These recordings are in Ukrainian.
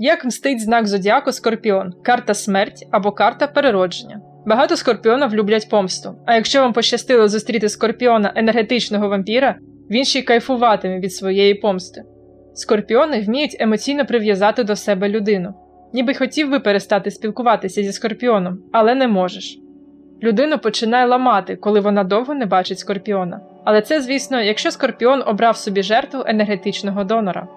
Як мстить знак зодіаку Скорпіон, карта смерть або карта переродження. Багато скорпіонів люблять помсту. А якщо вам пощастило зустріти скорпіона енергетичного вампіра, він ще й кайфуватиме від своєї помсти. Скорпіони вміють емоційно прив'язати до себе людину. Ніби хотів би перестати спілкуватися зі скорпіоном, але не можеш. Людину починає ламати, коли вона довго не бачить скорпіона. Але це, звісно, якщо скорпіон обрав собі жертву енергетичного донора.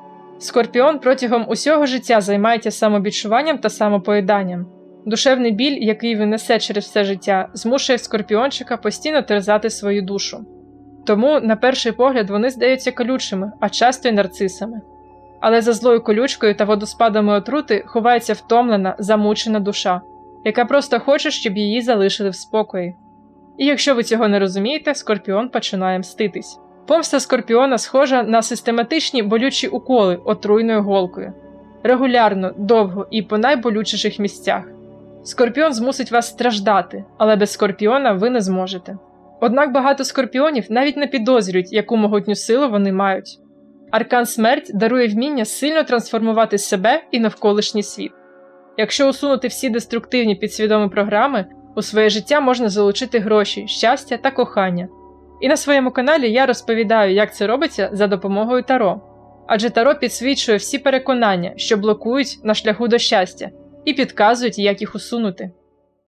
Скорпіон протягом усього життя займається самобічуванням та самопоїданням. Душевний біль, який він несе через все життя, змушує скорпіончика постійно терзати свою душу. Тому, на перший погляд, вони здаються колючими, а часто й нарцисами. Але за злою колючкою та водоспадами отрути ховається втомлена, замучена душа, яка просто хоче, щоб її залишили в спокої. І якщо ви цього не розумієте, скорпіон починає мститись. Помста скорпіона схожа на систематичні болючі уколи отруйною голкою, регулярно, довго і по найболючіших місцях. Скорпіон змусить вас страждати, але без скорпіона ви не зможете. Однак багато скорпіонів навіть не підозрюють, яку могутню силу вони мають. Аркан смерть дарує вміння сильно трансформувати себе і навколишній світ. Якщо усунути всі деструктивні підсвідомі програми, у своє життя можна залучити гроші, щастя та кохання. І на своєму каналі я розповідаю, як це робиться за допомогою Таро. Адже Таро підсвічує всі переконання, що блокують на шляху до щастя, і підказують, як їх усунути.